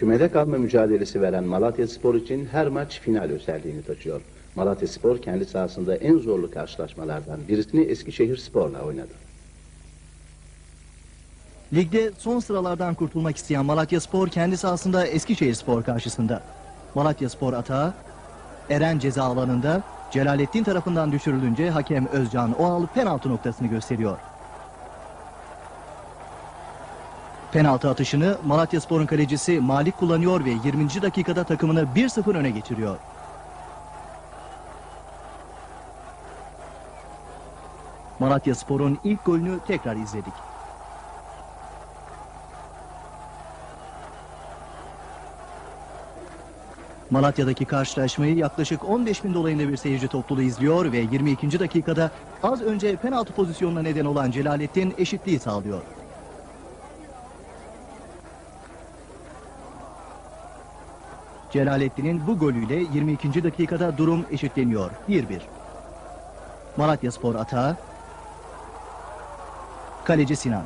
Kümede kalma mücadelesi veren Malatya Spor için her maç final özelliğini taşıyor. Malatya Spor kendi sahasında en zorlu karşılaşmalardan birisini Eskişehir Spor'la oynadı. Ligde son sıralardan kurtulmak isteyen Malatya Spor kendi sahasında Eskişehir Spor karşısında. Malatya Spor atağı Eren ceza alanında Celalettin tarafından düşürülünce hakem Özcan Oğal penaltı noktasını gösteriyor. Penaltı atışını Malatya Spor'un kalecisi Malik kullanıyor ve 20. dakikada takımını 1-0 öne geçiriyor. Malatya Spor'un ilk golünü tekrar izledik. Malatya'daki karşılaşmayı yaklaşık 15 bin dolayında bir seyirci topluluğu izliyor ve 22. dakikada az önce penaltı pozisyonuna neden olan Celalettin eşitliği sağlıyor. Celalettin'in bu golüyle 22. dakikada durum eşitleniyor. 1-1. Malatya Spor atağı. Kaleci Sinan.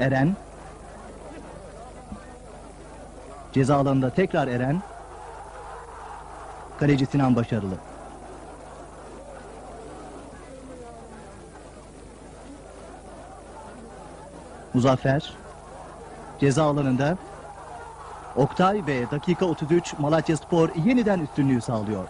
Eren. Ceza alanında tekrar Eren. Kaleci Sinan başarılı. Muzaffer. Ceza alanında Oktay ve dakika 33 Malatya Spor yeniden üstünlüğü sağlıyor.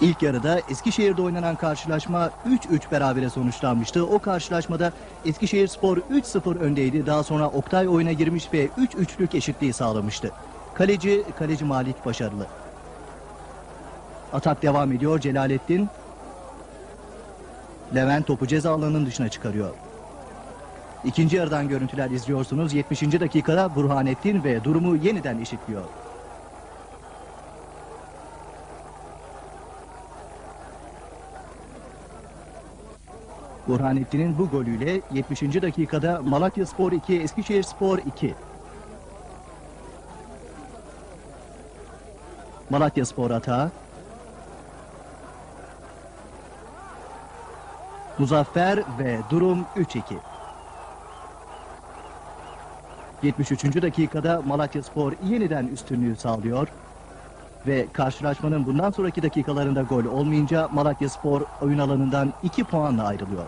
İlk yarıda Eskişehir'de oynanan karşılaşma 3-3 berabere sonuçlanmıştı. O karşılaşmada Eskişehir Spor 3-0 öndeydi. Daha sonra Oktay oyuna girmiş ve 3-3'lük eşitliği sağlamıştı. Kaleci, kaleci Malik başarılı. Atak devam ediyor Celalettin. Levent topu ceza alanının dışına çıkarıyor. İkinci yarıdan görüntüler izliyorsunuz. 70. dakikada Burhanettin ve durumu yeniden eşitliyor. Burhanettin'in bu golüyle 70. dakikada Malatya Spor 2, Eskişehir Spor 2. Malatya Spor atağı. Muzaffer ve durum 3-2. 73. dakikada Malatya Spor yeniden üstünlüğü sağlıyor. Ve karşılaşmanın bundan sonraki dakikalarında gol olmayınca Malatya Spor oyun alanından 2 puanla ayrılıyor.